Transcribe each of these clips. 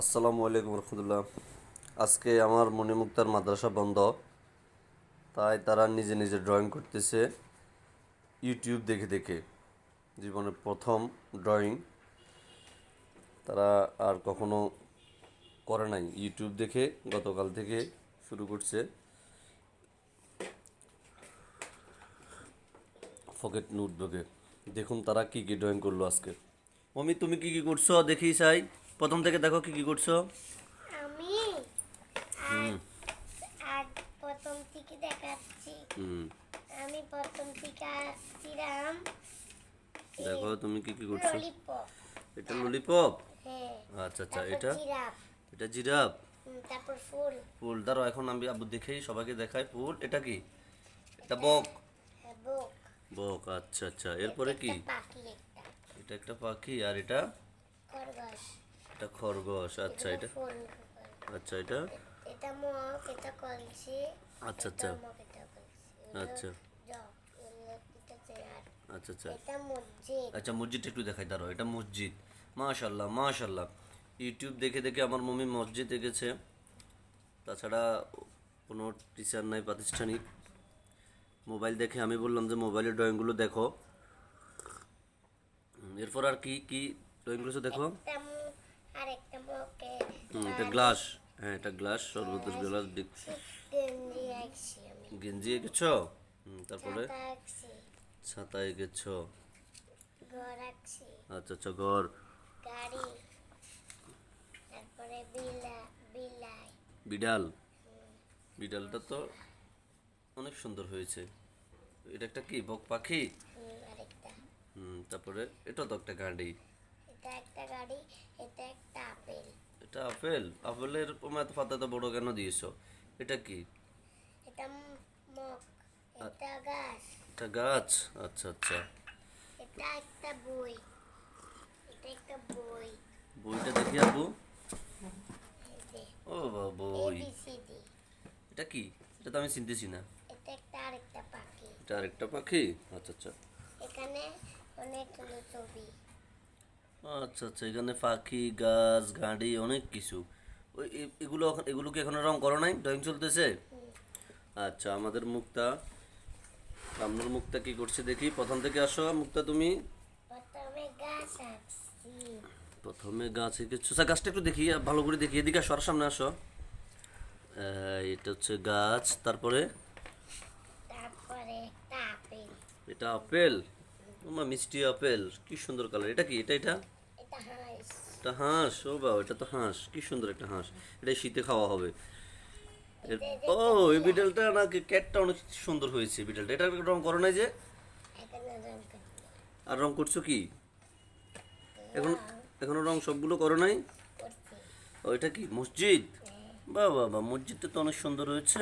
আসসালামু আলাইকুম রহমতুল্লাহ। আজকে আমার মণিমুক্তার মাদ্রাসা বন্ধ, তাই তারা নিজে নিজে ড্রয়িং করতেছে ইউটিউব দেখে দেখে। জীবনের প্রথম ড্রয়িং তারা আর কখনো করে নাই। ইউটিউব দেখে গতকাল থেকে শুরু করছে। পকেট নোটবুকে দেখুন তারা কি কি ড্রয়িং করল আজকে। মমি, তুমি কি কি করছ? দেখি, চাই। প্রথম থেকে দেখো কি কি করছ? আমি আর আর প্রথম থেকে দেখাচ্ছি। হুম। আমি প্রথম থেকে আঁকছিলাম দেখো তুমি কি কি করছ? এটা ললিপপ হ্যাঁ। আচ্ছা আচ্ছা এটা? জিরাফ। এটা জিরাফ? তারপর ফুল। ফুল দাঁড়াও এখন আমি আবু দেখেই সবাইকে দেখাই। ফুল এটা কি? এটা বক। হ্যাঁ, বক। আচ্ছা আচ্ছা। এরপরে কি? পাখি এটা একটা পাখি আর এটা? খরগোশ। এটা খরগোশ আচ্ছা এটা আচ্ছা এটা? এটা মগ এটা কলসি আচ্ছা আচ্ছা। আচ্ছা। আচ্ছা আচ্ছা। এটা মসজিদ। আচ্ছা মসজিদটা একটু দেখাই দাঁড়াও এটা মসজিদ। মাশাল্লাহ মাশাল্লাহ ইউটিউব দেখে দেখে আমার মমি মসজিদ এঁকেছে। তাছাড়া কোনো টিচার নাই প্রাতিষ্ঠানিক। মোবাইল দেখে আমি বললাম যে মোবাইলের ড্রয়িংগুলো দেখো। এরপর আর কি কি ড্রয়িং করেছ দেখো মগে এটা গ্লাস হ্যাঁ এটা গ্লাস সর্বতের গ্লাস গেঞ্জি আঁকছি আমি। গেঞ্জি এঁকেছ? তারপরে? ছাতা এঁকেছ। ঘর আঁকছি। আচ্ছা আচ্ছা ঘর। গাড়ি। তারপরে বিলা বিলাই। বিড়াল। বিড়ালটা তো অনেক সুন্দর হয়েছে। এটা একটা কি বক পাখি? হুম, তারপরে এটা তো একটা গাড়ি। এটা একটা গাড়ি এটা এটা আপেল? আপেলের এত পাতা তো বড় কেন দিয়েছ? এটা কি? এটা মগ। এটা গাছ। এটা গাছ? আচ্ছা আচ্ছা। এটা একটা বই। এটা একটা বই। বইটা দেখি আবু ও বাবা বই এটা কি? এটা তো আমি চিনতেছি না। এটা একটা আরেকটা পাখি। এটা আরেকটা পাখি? আচ্ছা আচ্ছা। এখানে অনেকগুলো ছবি। আচ্ছা আচ্ছা এখানে পাখি গাছ গাড়ি অনেক কিছু। ওই এগুলো এগুলো কি এখনও রং করো নাই? ড্রয়িং চলতেছে? আচ্ছা আমাদের মুক্তা। আপনার মুক্তা কি করছে দেখি? প্রথম থেকে আসো মুক্তা তুমি। প্রথমে গাছ আঁকছি। প্রথমে গাছ এঁকেছো স্যার গাছটা একটু দেখি ভালো করে দেখি। এদিকে আসো আর সামনে আসো। এটা হচ্ছে গাছ তারপরে? তারপরে একটা আপেল। এটা আপেল? ওমা মিষ্টি আপেল কি সুন্দর কালার এটা কি? এটা এটা? এটা হাঁস। ও বাবা এটা তো হাঁস। কি সুন্দর একটা হাঁস। এটা শীতে খাওয়া হবে। ও এই বিড়ালটা নাকি ক্যাটটা অনেক সুন্দর হয়েছে বিড়ালটা। এটা রং করো নাই যে? আর রং করছ কি? এখন এখনও রং সবগুলো করো নাই? ও এটা কি? মসজিদ? বাহ বাহ বাহ মসজিদটা তো অনেক সুন্দর হয়েছে।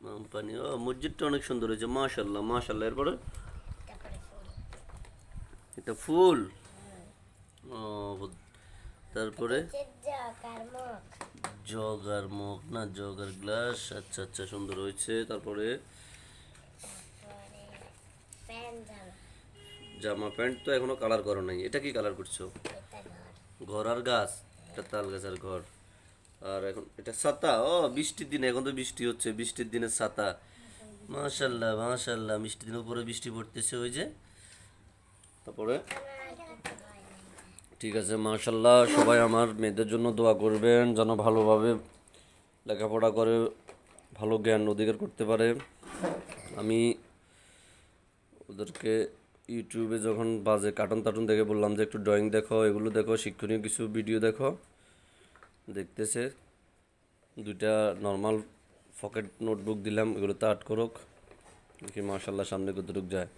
এখানে যে মাম পানি আম, পানি ও মসজিদটা অনেক সুন্দর হয়েছে মাশাল্লাহ মাশাল্লাহ এরপরে? এটা ফুল? ও তারপরে? জগ আর মগ না জগ আর গ্লাস। আচ্ছা আচ্ছা সুন্দর হয়েছে। তারপরে? জামা প্যান্ট তো এখনও কালার করো নাই। এটা কি কালার করছ? ঘর ঘর আর গাছ? এটা তাল গাছ আর ঘর। আর এখন এটা ছাতা। ও, বৃষ্টির দিনে, এখন তো বৃষ্টি হচ্ছে, বৃষ্টির দিনে ছাতা। মাশাল্লাহ মাশাল্লাহ বৃষ্টির দিনের উপরে বৃষ্টি পড়তেছে ওই যে। তারপরে? ঠিক আছে মাশাল্লাহ সবাই আমার মেয়েদের জন্য দোয়া করবেন, যেন ভালোভাবে লেখাপড়া করে, ভালো জ্ঞান অধিকার করতে পারে। আমি ওদেরকে ইউটিউবে যখন বাজে কার্টুন টাটুন দেখে বললাম যে, একটু ড্রয়িং দেখো, এগুলো দেখো, শিক্ষণীয় কিছু ভিডিও দেখো। দেখতেছে। দুইটা নর্মাল পকেট নোটবুক দিলাম এগুলোতে আর্ট করুক। দেখি মার্শাল্লাহ সামনে কতটুক যায়।